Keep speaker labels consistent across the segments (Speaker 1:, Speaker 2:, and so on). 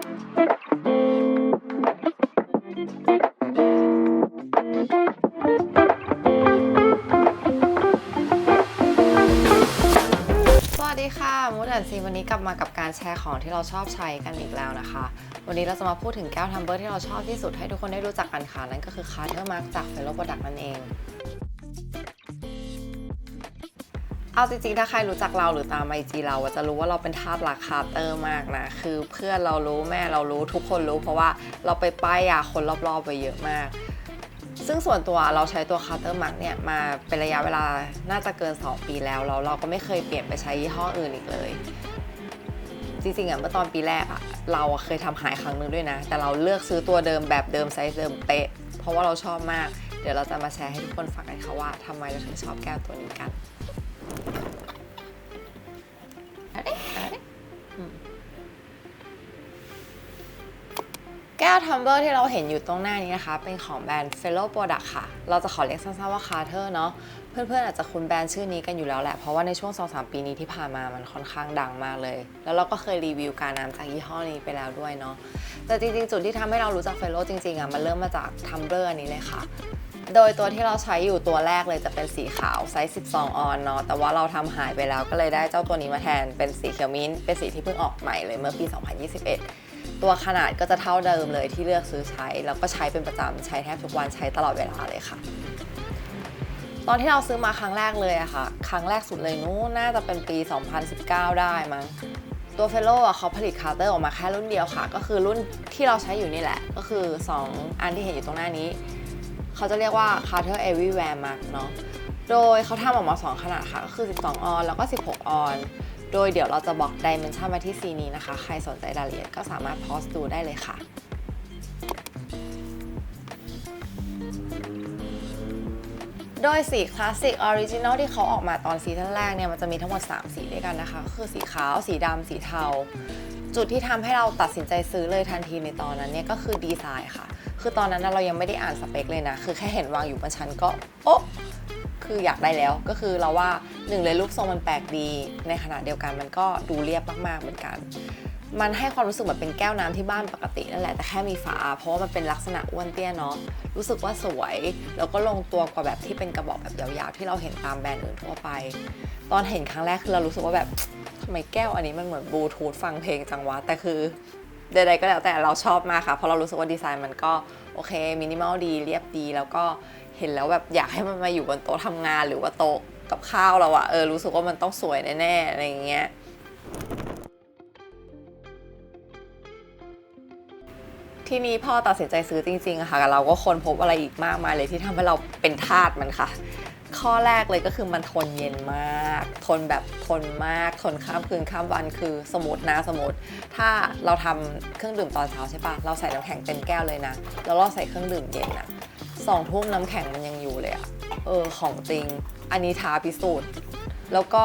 Speaker 1: สวัสดีค่ะมูดแอนซีวันนี้กลับมากับการแชร์ของที่เราชอบใช้กันอีกแล้วนะคะ วันนี้เราจะมาพูดถึงแก้วทัมเบอร์ที่เราชอบที่สุดให้ทุกคนได้รู้จักกันค่ะ นั่นก็คือคาร์เทอร์มาร์กจากเฟลโลโปรดักนั่นเอง เอาจริงๆ ถ้าใครรู้จักเราหรือตามไอจีเราจะรู้ว่าเราเป็นทาสรักคาเตอร์มากนะ คือเพื่อนเรารู้แม่เรารู้ทุกคนรู้ เพราะว่าเราไปป้ายยาคนรอบๆไปเยอะมาก ซึ่งส่วนตัวเราใช้ตัวคาเตอร์มาร์กเนี่ยมาเป็นระยะเวลาน่าจะเกิน 2 ปีแล้วแล้วเราก็ไม่เคยเปลี่ยนไปใช้ยี่ห้ออื่นอีกเลย จริงๆอะเมื่อตอนปีแรกอะเราเคยทำหายครั้งหนึงด้วยนะ แต่เราเลือกซื้อตัวเดิมแบบเดิมไซส์เดิมเป๊ะเพราะว่าเราชอบมาก เดี๋ยวเราจะมาแชร์ให้ทุกคนฟังกันค่ะว่าทำไมเราถึงชอบแก้วตัวนี้กัน เอาดิเอาดิอืมแก้วทัมเบอร์ที่เราเห็นอยู่ตรงหน้านี้นะคะ เป็นของแบรนด์ Fellow Product ค่ะ เราจะขอเรียกสั้นๆว่า Carter เนาะ เพื่อนๆอาจจะคุ้นแบรนด์ชื่อนี้กันอยู่แล้วแหละ เพราะว่าในช่วง 2-3 ปีนี้ที่ผ่านมามันค่อนข้างดังมากเลย แล้วเราก็เคยรีวิวการน้ำจากยี่ห้อนี้ไปแล้วด้วยเนาะ แต่จริงๆ จุดที่ทำให้เรารู้จัก Fellow จริงๆอะมันเริ่มมาจากทัมเบอร์อันนี้เลยค่ะ โดยตัวที่เราใช้อยู่ตัวแรกเลยจะเป็นสีขาวไซส์ 12 ออนเนาะแต่ว่าเราทำหายไปแล้วก็เลยได้เจ้าตัวนี้มาแทนเป็นสีเขียวมิ้นท์เป็นสีที่เพิ่งออกใหม่เลยเมื่อปี 2021 ตัวขนาดก็จะเท่าเดิมเลยที่เลือกซื้อใช้ แล้วก็ใช้เป็นประจำใช้แทบทุกวันใช้ตลอดเวลาเลยค่ะตอนที่เราซื้อมาครั้งแรกเลยอะค่ะ ครั้งแรกสุดเลยนู้นน่าจะเป็นปี 2019 ได้มั้ง ตัวเฟลโลอะเขาผลิตคาร์เตอร์ออกมาแค่รุ่นเดียวค่ะ ก็คือรุ่นที่เราใช้อยู่นี่แหละ ก็คือ 2 อันที่เห็นอยู่ตรงหน้านี้ เขาจะเรียกว่า Carter Everywhere Mark เนาะ โดยเขาทำออกมา 2 ขนาดค่ะ ก็คือ 12 ออน แล้วก็ 16 ออน โดยเดี๋ยวเราจะบอก Dimension มาที่ซีนี้นะคะ ใครสนใจรายละเอียดก็สามารถพอสดูได้เลยค่ะโดยสีคลาสสิกออริจินอลที่เขาออกมาตอนซีซั่นแรกเนี่ยมันจะมีทั้งหมด 3 สีด้วยกันนะคะก็คือสีขาว สีดำ สีเทา จุดที่ทำให้เราตัดสินใจซื้อเลยทันทีในตอนนั้นเนี่ยก็คือดีไซน์ค่ะ คือตอนนั้นนะเรายังไม่ได้อ่านสเปคเลยนะ คือแค่เห็นวางอยู่บนชั้นก็ โอ๊ะคืออยากได้แล้วก็คือเราว่าหนึ่งเลยรูปทรงมันแปลกดี ในขณะเดียวกันมันก็ดูเรียบมากๆเหมือนกัน มันให้ความรู้สึกเหมือนเป็นแก้วน้ำที่บ้านปกตินั่นแหละแต่แค่มีฝา เพราะว่ามันเป็นลักษณะอ้วนเตี้ยเนาะรู้สึกว่าสวย แล้วก็ลงตัวกว่าแบบที่เป็นกระบอกแบบยาวๆ ที่เราเห็นตามแบรนด์อื่นทั่วไป ตอนเห็นครั้งแรกคือเรารู้สึกว่าแบบทำไมแก้วอันนี้มันเหมือนบลูทูธฟังเพลงจังวะแต่คือ ใดๆก็แล้วแต่เราชอบมากค่ะ เพราะเรารู้สึกว่าดีไซน์มันก็โอเคมินิมอลดีเรียบดี แล้วก็เห็นแล้วแบบอยากให้มันมาอยู่บนโต๊ะทำงานหรือว่าโต๊ะกับข้าวเราอะเออรู้สึกว่ามันต้องสวยแน่ๆอะไรอย่างเงี้ยทีนี้พอตัดสินใจซื้อจริงๆอะค่ะเราก็ค้นพบอะไรอีกมากมายเลยที่ทำให้เราเป็นทาสมันค่ะ ข้อแรกเลยก็คือมันทนเย็นมาก ทนแบบทนมาก ทนข้ามคืนข้ามวันคือสมมตินะสมมติ ถ้าเราทำเครื่องดื่มตอนเช้าใช่ปะเราใส่น้ำแข็งเต็มแก้วเลยนะแล้วเราใส่เครื่องดื่มเย็นอะสองทุ่มน้ำแข็งมันยังอยู่เลยอะเออของจริง อันนี้ท้าพิสูจน์ แล้วก็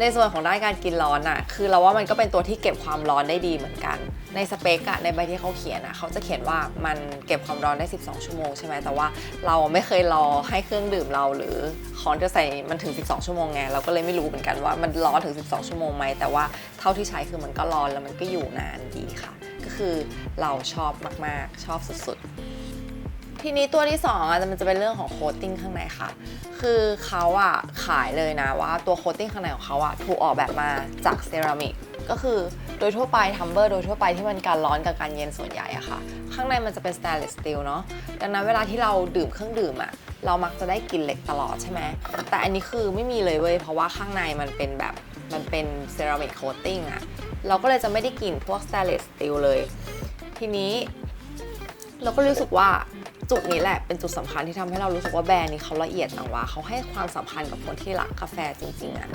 Speaker 1: ในส่วนของด้านการกินร้อนอะคือเราว่ามันก็เป็นตัวที่เก็บความร้อนได้ดีเหมือนกัน ในสเปกอะในใบที่เขาเขียนอะเขาจะเขียนว่ามันเก็บความร้อนได้ 12 ชั่วโมงใช่ไหมแต่ว่าเราไม่เคยรอให้เครื่องดื่มเราหรือของที่ใส่มันถึง 12 ชั่วโมงไงเราก็เลยไม่รู้เหมือนกันว่ามันร้อนถึง 12 ชั่วโมงไหมแต่ว่าเท่าที่ใช้คือมันก็ร้อนแล้วมันก็อยู่นานดีค่ะ ก็คือเราชอบมากๆ ชอบสุดๆ ทีนี้ตัวที่2อะมันจะเป็นเรื่องของโคตติ้งข้างในค่ะ คือเขาอะขายเลยนะว่าตัวโคตติ้งข้างในของเขาอะถูกออกแบบมาจากเซรามิก ก็คือโดยทั่วไปทัมเบอร์โดยทั่วไปที่มันการร้อนกับการเย็นส่วนใหญ่อะค่ะ ข้างในมันจะเป็นสแตนเลสสตีลเนาะดังนั้นเวลาที่เราดื่มเครื่องดื่มอะเรามักจะได้กลิ่นเหล็กตลอดใช่ไหมแต่อันนี้คือไม่มีเลยเว้ยเพราะว่าข้างในมันเป็นแบบมันเป็นเซรามิกโคตติ้งอะเราก็เลยจะไม่ได้กลิ่นพวกสแตนเลสสตีลเลย ทีนี้เราก็รู้สึกว่าจุดนี้แหละเป็นจุดสำคัญที่ทำให้เรารู้สึกว่าแบรนด์นี้เขาละเอียดจังวะเขาให้ความสำคัญกับคนที่รักกาแฟจริงๆอะ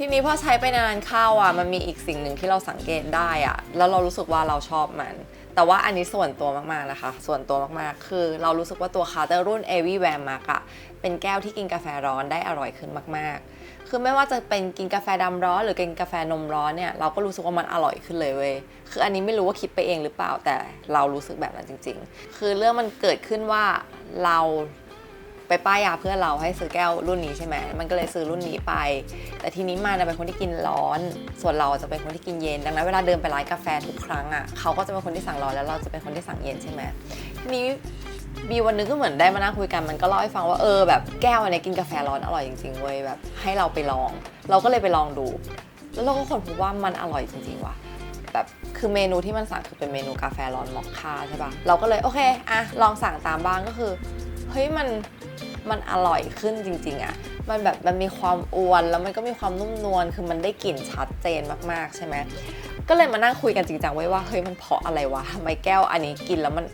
Speaker 1: ทีนี้พอใช้ไปนานเข้าอะมันมีอีกสิ่งหนึ่งที่เราสังเกตได้อะแล้วเรารู้สึกว่าเราชอบมัน แต่ว่าอันนี้ส่วนตัวมากๆนะคะ ส่วนตัวมากๆ คือเรารู้สึกว่าตัวคาเตอร์รุ่น Everywhere Mark อะเป็นแก้วที่กินกาแฟร้อนได้อร่อยขึ้นมาก ๆ คือไม่ว่าจะเป็นกินกาแฟดำร้อน หรือกินกาแฟนมร้อนเนี่ยเราก็รู้สึกว่ามันอร่อยขึ้นเลยเว้ยคืออันนี้ไม่รู้ว่าคิดไปเองหรือเปล่าแต่เรารู้สึกแบบนั้นจริง ๆ คือเรื่องมันเกิดขึ้นว่าเรา ไปป้ายยาเพื่อนเราให้ซื้อแก้วรุ่นนี้ใช่ไหมมันก็เลยซื้อรุ่นนี้ไป แต่ทีนี้มันนะเป็นคนที่กินร้อน ส่วนเราจะเป็นคนที่กินเย็น ดังนั้นเวลาเดินไปร้านกาแฟทุกครั้งอะเขาก็จะเป็นคนที่สั่งร้อนแล้วเราจะเป็นคนที่สั่งเย็นใช่ไหมทีนี้บีวันนึงก็เหมือนได้มานั่งคุยกันมันก็เล่าให้ฟังว่าเออแบบแก้วอันนี้กินกาแฟร้อนอร่อยจริงๆเว้ยแบบให้เราไปลอง เราก็เลยไปลองดู แล้วเราก็คนพบว่ามันอร่อยจริงๆว่ะแบบคือเมนูที่มันสั่งคือเป็นเมนูกาแฟร้อนมอคค่าใช่ปะเราก็เลยโอเคอะลองสั่งตามบ้างก็คือเฮ้ยมัน มันอร่อยขึ้นจริงๆอะมันแบบมันมีความอวนแล้วมันก็มีความนุ่มนวลคือมันได้กลิ่นชัดเจนมากๆใช่ไหมก็เลยมานั่งคุยกันจริงจังไว้ว่าเฮ้ยมันเพราะอะไรวะทำไมแก้วอันนี้กินแล้วมัน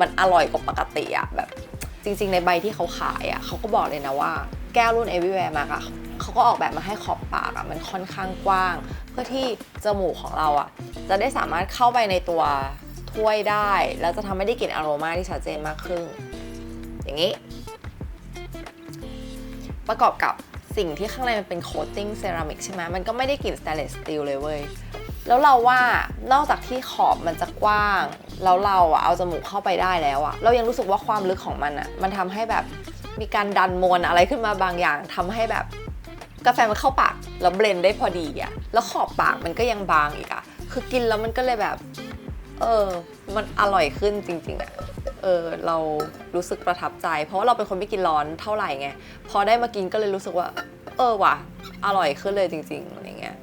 Speaker 1: มันอร่อยกว่าปกติอะแบบจริง ๆ ในใบที่เขาขายอะเขาก็บอกเลยนะว่าแก้วรุ่น Everywhere มาอะเขาก็ออกแบบมาให้ขอบปากอะมันค่อนข้างกว้าง เพื่อที่จมูกของเราอะจะได้สามารถเข้าไปในตัวถ้วยได้ แล้วจะทำให้ได้กลิ่นอโรมาที่ชัดเจนมากขึ้น อย่างนี้ ประกอบกับสิ่งที่ข้างในมันเป็นโคตติ้งเซรามิกใช่ไหมมันก็ไม่ได้กลิ่นส t ต i เลสสตีลเลยเว้ย แล้วเราว่านอกจากที่ขอบมันจะกว้าง แล้วเราอะเอาจมูกเข้าไปได้แล้วอะเรายังรู้สึกว่าความลึกของมันอะมันทำให้แบบมีการดันมวลอะไรขึ้นมาบางอย่างทำให้แบบกาแฟมันเข้าปากแล้วเบลนได้พอดีอะแล้วขอบปากมันก็ยังบางอีกอะคือกินแล้วมันก็เลยแบบ เออ มันอร่อยขึ้นจริงๆอะ เออเรารู้สึกประทับใจ เพราะว่าเราเป็นคนไม่กินร้อนเท่าไหร่ไงพอได้มากินก็เลยรู้สึกว่า เออว่ะอร่อยขึ้นเลยจริงๆอะไรเงี้ย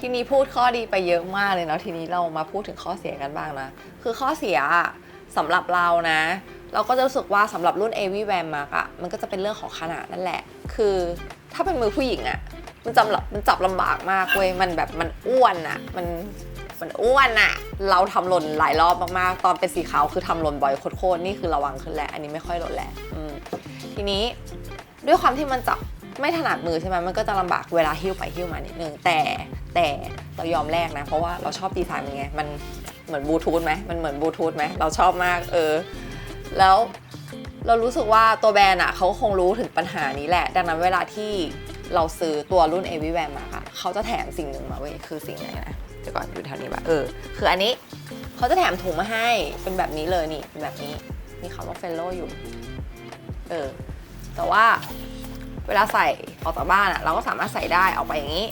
Speaker 1: ทีนี้พูดข้อดีไปเยอะมากเลยเนาะทีนี้เรามาพูดถึงข้อเสียกันบ้างนะ คือข้อเสียอะสำหรับเรานะ เราก็จะรู้สึกว่าสำหรับรุ่น a v i v a m มากอะมันก็จะเป็นเรื่องของขนาดนั่นแหละ คือถ้าเป็นมือผู้หญิงอะมันจำมันจับลำบากมากเว้ยมันแบบมันอ้วนอะมัน มันอ้วนอะเราทำหล่นหลายรอบมากๆ ตอนเป็นสีขาวคือทำหล่นบ่อยโคตรๆนี่คือระวังขึ้นแล้ว อันนี้ไม่ค่อยหล่นแล้วทีนี้ด้วยความที่มันจับไม่ถนัดมือใช่ไหมมันก็จะลำบากเวลาหิ้วไปหิ้วมานิดนึงแต่แต่เรายอมแลกนะ เพราะว่าเราชอบดีไซน์มันไงมันเหมือนบลูทูธไหมมันเหมือนบลูทูธไหมเราชอบมากเออ แล้วเรารู้สึกว่าตัวแบรนด์อะเขาคงรู้ถึงปัญหานี้แหละ ดังนั้นเวลาที่เราซื้อตัวรุ่น a v i v a m มาค่ะ เขาจะแถมสิ่งหนึ่งมาเว้ย คือสิ่งไหนนะ เดี๋ยวก่อนอยู่แถวนี้ปะเออ คืออันนี้เขาจะแถมถุงมาให้เป็นแบบนี้เลยนี่เป็นแบบนี้มีคำว่าเฟลโลอยู่ เออ แต่ว่าเวลาใส่ออกจากบ้านอะเราก็สามารถใส่ได้ออกไปอย่างนี้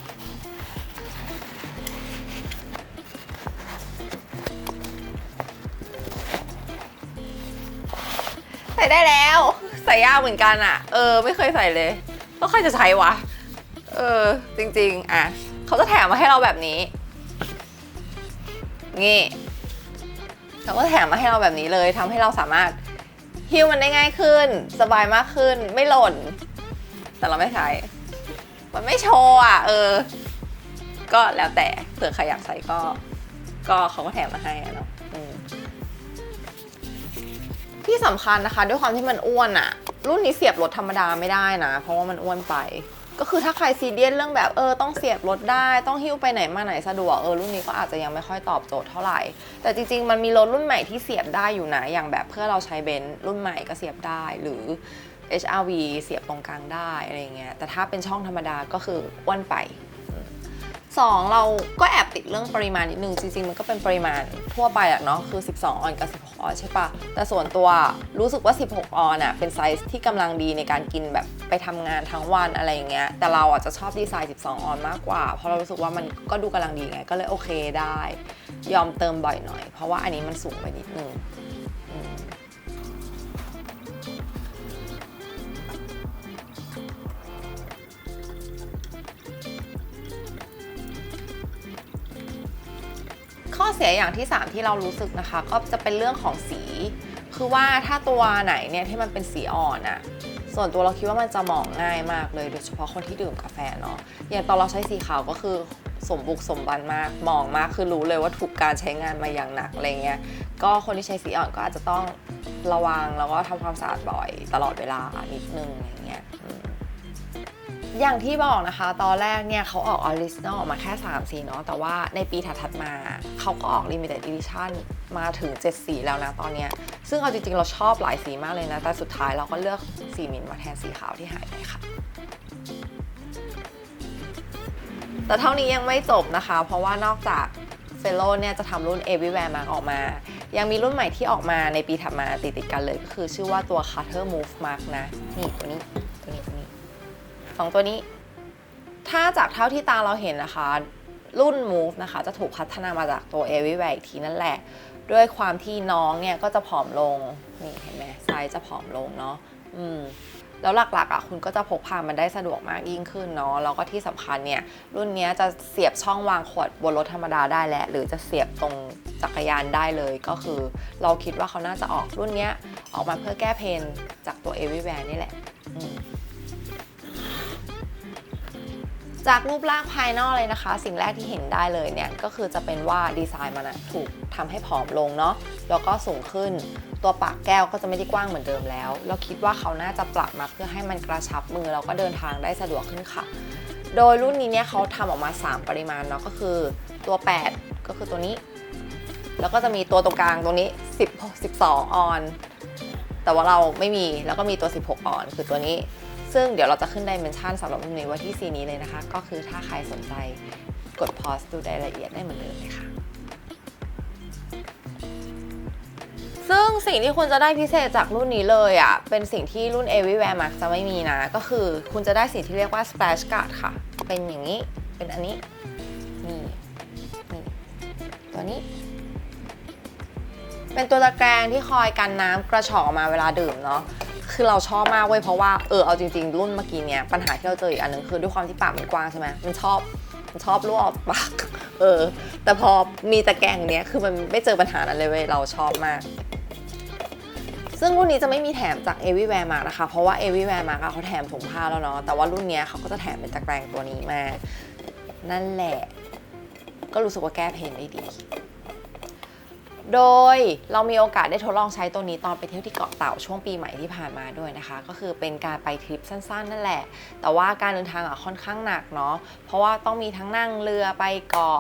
Speaker 1: ใส่ได้แล้ว ใส่ยากเหมือนกันอะเออ ไม่เคยใส่เลยแล้วใครจะใช้วะ เออ จริง ๆ อะ เขาจะแถมมาให้เราแบบนี้ นี่เขาก็แถมมาให้เราแบบนี้เลยทำให้เราสามารถฮิ้วมันได้ง่ายขึ้น สบายมากขึ้นไม่หล่น แต่เราไม่ใช้ มันไม่โชว์อะ เออ ก็แล้วแต่เผื่อใครอยากใส่ก็ ก็เขาก็แถมมาให้อะเนาะที่สำคัญนะคะ ด้วยความที่มันอ้วนอะรุ่นนี้เสียบรถธรรมดาไม่ได้นะ เพราะว่ามันอ้วนไป ก็คือถ้าใครซีเรียสเรื่องแบบเออต้องเสียบรถได้ต้องหิ้วไปไหนมาไหนสะดวกเออรุ่นนี้ก็อาจจะยังไม่ค่อยตอบโจทย์เท่าไหร่ แต่จริง ๆ มันมีรถรุ่นใหม่ที่เสียบได้อยู่นะอย่างแบบเพื่อเราใช้เบนซ์รุ่นใหม่ก็เสียบได้หรือ HRV เสียบตรงกลางได้อะไรเงี้ยแต่ถ้าเป็นช่องธรรมดาก็คืออ้วนไป สองเราก็แอบติดเรื่องปริมาณนิดนึงจริงๆ มันก็เป็นปริมาณทั่วไปอะเนาะคือ 12 ออนกับ 16 ออนใช่ปะแต่ส่วนตัวรู้สึกว่า 16 ออนอะเป็นไซส์ที่กำลังดีในการกินแบบไปทำงานทั้งวันอะไรอย่างเงี้ยแต่เราอะจะชอบดีไซน์ 12 ออนมากกว่า เพราะเรารู้สึกว่ามันก็ดูกำลังดีไงก็เลยโอเคได้ ยอมเติมบ่อยหน่อย เพราะว่าอันนี้มันสูงไปนิดนึง ข้อเสียอย่างที่ 3 ที่เรารู้สึกนะคะ ก็จะเป็นเรื่องของสี คือว่าถ้าตัวไหนเนี่ยที่มันเป็นสีอ่อนอะส่วนตัวเราคิดว่ามันจะมองง่ายมากเลย โดยเฉพาะคนที่ดื่มกาแฟเนาะอย่างตอนเราใช้สีขาวก็คือสมบุกสมบันมากมองมากคือรู้เลยว่าถูกการใช้งานมาอย่างหนักอะไรเงี้ยก็คนที่ใช้สีอ่อนก็อาจจะต้องระวังแล้วก็ทำความสะอาดบ่อย ตลอดเวลานิดนึงอะไรเงี้ย อย่างที่บอกนะคะ ตอนแรกเนี่ยเขาออกออริจินอลออกมาแค่ 3 สีเนาะแต่ว่าในปีถัดๆมา เขาก็ออก Limited Edition มาถึง 7 สีแล้วนะตอนเนี้ยซึ่งเอาจริงๆ เราชอบหลายสีมากเลยนะ แต่สุดท้ายเราก็เลือกสีมินมาแทนสีขาวที่หายไปค่ะ แต่เท่านี้ยังไม่จบนะคะ เพราะว่านอกจากเฟลโลเนี่ยจะทำรุ่น Everywhere Mark ออกมา ยังมีรุ่นใหม่ที่ออกมาในปีถัดมาติดติดกันเลย ก็คือชื่อว่าตัว Carter Move Mark นะ นี่ตัวนี้ สองตัวนี้ ถ้าจากเท่าที่ตาเราเห็นนะคะ รุ่น Move นะคะ จะถูกพัฒนามาจากตัว Everywhere อีกทีนั่นแหละ ด้วยความที่น้องเนี่ยก็จะผอมลง นี่เห็นไหมไซส์จะผอมลงเนาะอืมแล้วหลักๆอะคุณก็จะพกพามันได้สะดวกมากยิ่งขึ้นเนาะแล้วก็ที่สำคัญเนี่ยรุ่นนี้จะเสียบช่องวางขวดบนรถธรรมดาได้แล้วหรือจะเสียบตรงจักรยานได้เลยก็คือ เราคิดว่าเขาน่าจะออกรุ่นนี้ออกมาเพื่อแก้เพนจากตัว Everywhere นี่แหละ จากรูปร่างภายนอกเลยนะคะ สิ่งแรกที่เห็นได้เลยเนี่ยก็คือจะเป็นว่าดีไซน์มันอะถูกทำให้ผอมลงเนาะแล้วก็สูงขึ้น ตัวปากแก้วก็จะไม่ได้กว้างเหมือนเดิมแล้ว เราคิดว่าเขาน่าจะปรับมาเพื่อให้มันกระชับมือแล้วก็เดินทางได้สะดวกขึ้นค่ะ โดยรุ่นนี้เนี่ยเขาทำออกมา 3 ปริมาณเนาะก็คือตัว 8 ก็คือตัวนี้ แล้วก็จะมีตัวตรงกลางตรงนี้ 10 12 ออน แต่ว่าเราไม่มีแล้วก็มีตัว 16 ออน คือตัวนี้ ซึ่งเดี๋ยวเราจะขึ้นดิเมนชันสำหรับรุ่นนี้ไว้ที่ซีนี้เลยนะคะ ก็คือถ้าใครสนใจกดพอสดูรายละเอียดได้เหมือนเดิมเลยค่ะซึ่งสิ่งที่คุณจะได้พิเศษจากรุ่นนี้เลยอะ เป็นสิ่งที่รุ่น Everywhere Max จะไม่มีนะ ก็คือคุณจะได้สิ่งที่เรียกว่า Splash Guard ค่ะ เป็นอย่างนี้ เป็นอันนี้ นี่ นี่ ตัวนี้ เป็นตัวตะแกรงที่คอยกันน้ำกระฉอออกมาเวลาดื่มเนาะ คือเราชอบมากเว้ยเพราะว่าเออเอาจริงๆ รุ่นเมื่อกี้เนี้ยปัญหาที่เราเจออีกอันหนึงคือด้วยความที่ปากมันกว้างใช่ไหมมันชอบมันชอบรั่วออกปากเออ แต่พอมีตะแกรงเนี้ยคือมันไม่เจอปัญหานั้นเลยเว้ยเราชอบมาก ซึ่งรุ่นนี้จะไม่มีแถมจาก Everywhere มานะคะ เพราะว่า Everywhere มาเขาแถมถุงผ้าแล้วเนาะแต่ว่ารุ่นเนี้ยเขาก็จะแถมเป็นตะแกรงตัวนี้มา นั่นแหละ ก็รู้สึกว่าแก้เพนได้ดี โดยเรามีโอกาสได้ทดลองใช้ตัวนี้ตอนไปเที่ยวที่เกาะเต่าช่วงปีใหม่ที่ผ่านมาด้วยนะคะ ก็คือเป็นการไปทริปสั้นๆ นั่นแหละ แต่ว่าการเดินทางอะค่อนข้างหนักเนาะเพราะว่าต้องมีทั้งนั่งเรือไปเกาะ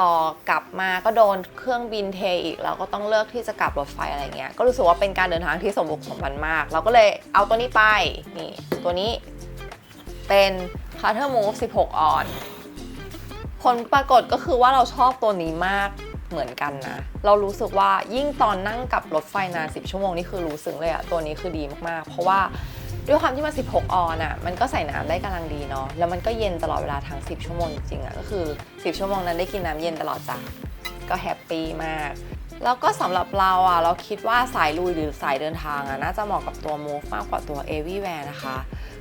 Speaker 1: ต่อกลับมาก็โดนเครื่องบินเทอีกแล้วก็ต้องเลือกที่จะกลับรถไฟอะไรเงี้ยก็รู้สึกว่าเป็นการเดินทางที่สมบุกสมบันมาก เราก็เลยเอาตัวนี้ไปนี่ตัวนี้เป็น Carter Move 16 ออน ผลปรากฏก็คือว่าเราชอบตัวนี้มาก เหมือนกันนะ เรารู้สึกว่ายิ่งตอนนั่งกับรถไฟนาน10 ชั่วโมงนี่คือรู้สึกเลยอะตัวนี้คือดีมากๆ เพราะว่าด้วยความที่มัน 16 ออนอะมันก็ใส่น้ำได้กำลังดีเนาะแล้วมันก็เย็นตลอดเวลาทั้ง 10 ชั่วโมงจริงๆอะก็คือ 10 ชั่วโมงนั้นได้กินน้ำเย็นตลอดจ้ะก็แฮปปี้มากแล้วก็สำหรับเราอะเราคิดว่าสายลุยหรือสายเดินทางอะน่าจะเหมาะกับตัว Move มากกว่าตัว Everywhere นะคะ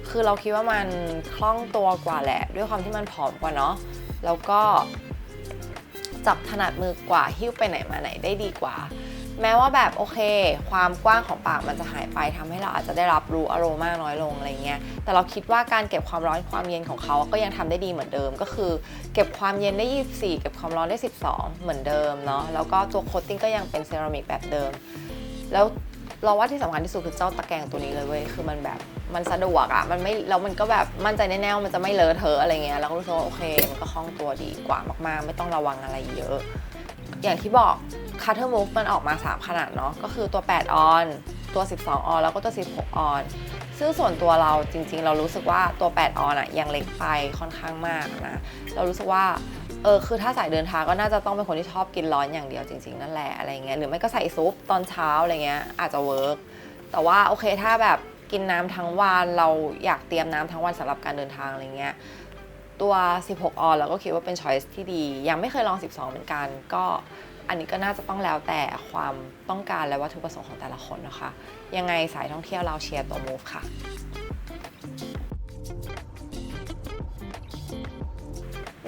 Speaker 1: คือเราคิดว่ามันคล่องตัวกว่าแหละ ด้วยความที่มันผอมกว่าเนาะแล้วก็ จับถนัดมือกว่าหิ้วไปไหนมาไหนได้ดีกว่า แม้ว่าแบบโอเค ความกว้างของปากมันจะหายไปทำให้เราอาจจะได้รับรู้อารมณ์มากน้อยลงอะไรเงี้ยแต่เราคิดว่าการเก็บความร้อนความเย็นของเขาก็ยังทำได้ดีเหมือนเดิม ก็คือ เก็บความเย็นได้ 24 เก็บความร้อนได้ 12 เหมือนเดิมเนาะแล้วก็ตัวโคตติ้งก็ยังเป็นเซรามิกแบบเดิม แล้ว เราว่าที่สำคัญที่สุดคือเจ้าตะแกรงตัวนี้เลยเว้ยคือมันแบบมันสะดวกอะมันไม่แล้วมันก็แบบมั่นใจแน่ๆว่ามันจะไม่เลอะเทอะอะไรเงี้ยแล้วก็รู้สึกว่าโอเค มันก็คล่องตัวดีกว่ามากๆ ไม่ต้องระวังอะไรเยอะ อย่างที่บอก Cutter Move มันออกมา 3 ขนาดเนาะก็คือตัว 8 ออน ตัว 12 ออน แล้วก็ตัว 16 ออน ซึ่งส่วนตัวเราจริงๆ เรารู้สึกว่าตัว 8 ออนอะยังเล็กไปค่อนข้างมากนะเรารู้สึกว่า เออคือถ้าสายเดินทางก็น่าจะต้องเป็นคนที่ชอบกินร้อนอย่างเดียวจริง ๆ นั่นแหละอะไรเงี้ยหรือไม่ก็ใส่ซุปตอนเช้าอะไรเงี้ยอาจจะเวิร์กแต่ว่าโอเคถ้าแบบกินน้ำทั้งวันเราอยากเตรียมน้ำทั้งวันสำหรับการเดินทางอะไรเงี้ยตัว 16 ออนเราก็คิดว่าเป็นช้อยส์ที่ดี ยังไม่เคยลอง 12 เหมือนกัน ก็อันนี้ก็น่าจะต้องแล้วแต่ความต้องการและวัตถุประสงค์ของแต่ละคนนะคะ ยังไงสายท่องเที่ยวเราเชียร์ตัว Move ค่ะ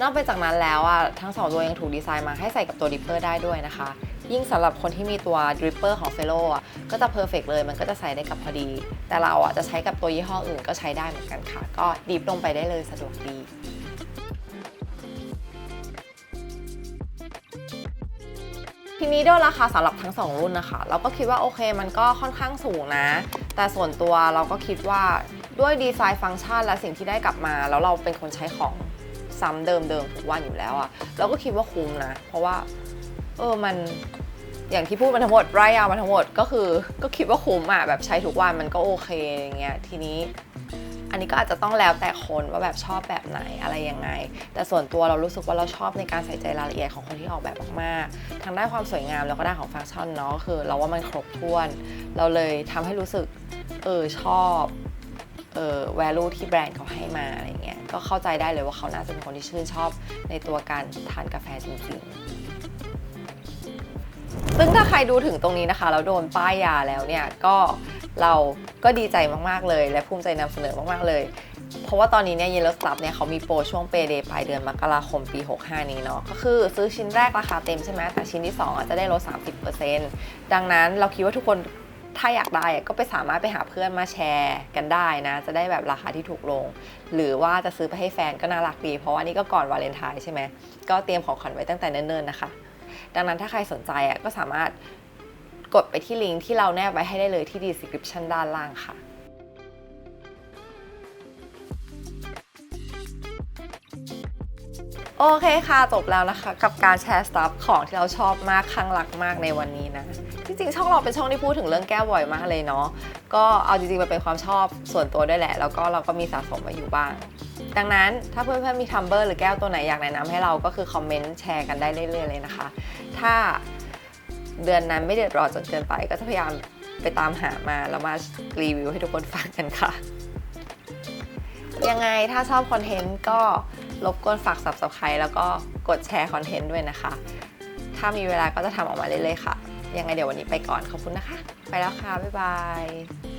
Speaker 1: นอกไปจากนั้นแล้วอะทั้งสองตัวยังถูกดีไซน์มาให้ใส่กับตัวดิปเปอร์ได้ด้วยนะคะ ยิ่งสำหรับคนที่มีตัวดริปเปอร์ของเฟโลอะก็จะเพอร์เฟกเลย มันก็จะใส่ได้กับพอดี แต่เราอะจะใช้กับตัวยี่ห้ออื่นก็ใช้ได้เหมือนกันค่ะ ก็ดิฟลงไปได้เลยสะดวกดีทีนี้ด้วยราคาสำหรับทั้ง 2 รุ่นนะคะ เราก็คิดว่าโอเคมันก็ค่อนข้างสูงนะ แต่ส่วนตัวเราก็คิดว่าด้วยดีไซน์ฟังก์ชันและสิ่งที่ได้กลับมา แล้วเราเป็นคนใช้ของ ซ้ำเดิมๆทุกวันอยู่แล้วอะเราก็คิดว่าคุ้มนะ เพราะว่า เออมันอย่างที่พูดมาทั้งหมดไร่ยาวมาทั้งหมดก็คือก็คิดว่าคุ้มอะแบบใช้ทุกวันมันก็โอเคอย่างเงี้ยทีนี้ อันนี้ก็อาจจะต้องแล้วแต่คนว่าแบบชอบแบบไหนอะไรยังไง แต่ส่วนตัวเรารู้สึกว่าเราชอบในการใส่ใจรายละเอียดของคนที่ออกแบบมากๆทั้งด้านความสวยงามแล้วก็ด้านของแฟชั่นเนาะคือ เราว่ามันครบถ้วน เราเลยทำให้รู้สึกเออชอบเออ value ที่แบรนด์เขาให้มาอะไรเงี้ย ก็เข้าใจได้เลยว่าเขาน่าจะเป็นคนที่ชื่นชอบในตัวการทานกาแฟจริงๆ ซึ่งถ้าใครดูถึงตรงนี้นะคะแล้วโดนป้ายยาแล้วเนี่ยก็เราก็ดีใจมากๆเลย และภูมิใจนำเสนอมากๆเลย เพราะว่าตอนนี้เนี่ย Yellow Club เนี่ยเขามีโปรช่วงเปเดย์ปลายเดือนมกราคมปี 65 นี้เนาะก็คือซื้อชิ้นแรกราคาเต็มใช่ไหมแต่ชิ้นที่ 2อะจะได้ลด 30%ดังนั้นเราคิดว่าทุกคน ถ้าอยากได้ก็ไปสามารถไปหาเพื่อนมาแชร์กันได้นะ จะได้แบบราคาที่ถูกลง หรือว่าจะซื้อไปให้แฟนก็น่ารักดี เพราะว่านี่ก็ก่อนวาเลนไทน์ใช่ไหมก็เตรียมของขวัญไว้ตั้งแต่เนิ่นๆนะคะ ดังนั้นถ้าใครสนใจก็สามารถกดไปที่ลิงก์ที่เราแนบไว้ให้ได้เลยที่ description ด้านล่างค่ะโอเคค่ะ จบแล้วนะคะ กับการแชร์สตัฟของที่เราชอบมากคลั่งรักมากในวันนี้นะ จริงช่องเราเป็นช่องที่พูดถึงเรื่องแก้วบ่อยมากเลยเนาะก็เอาจริงๆมันเป็นความชอบส่วนตัวด้วยแหละ แล้วก็เราก็มีสะสมมาอยู่บ้าง ดังนั้นถ้าเพื่อนๆมีทัมเบอร์หรือแก้วตัวไหนอยากแนะนำให้เราก็คือคอมเมนต์แชร์กันได้เรื่อยๆเลยนะคะ ถ้าเดือนนั้นไม่เดือดร้อนจนเกินไป ก็จะพยายามไปตามหามาแล้วมารีวิวให้ทุกคนฟังกันค่ะ ยังไงถ้าชอบคอนเทนต์ก็รบกวนฝาก subscribe แล้วก็กดแชร์คอนเทนต์ด้วยนะคะ ถ้ามีเวลาก็จะทำออกมาเรื่อยๆค่ะ ยังไงเดี๋ยววันนี้ไปก่อนขอบคุณนะคะ ไปแล้วค่ะ บ๊ายบาย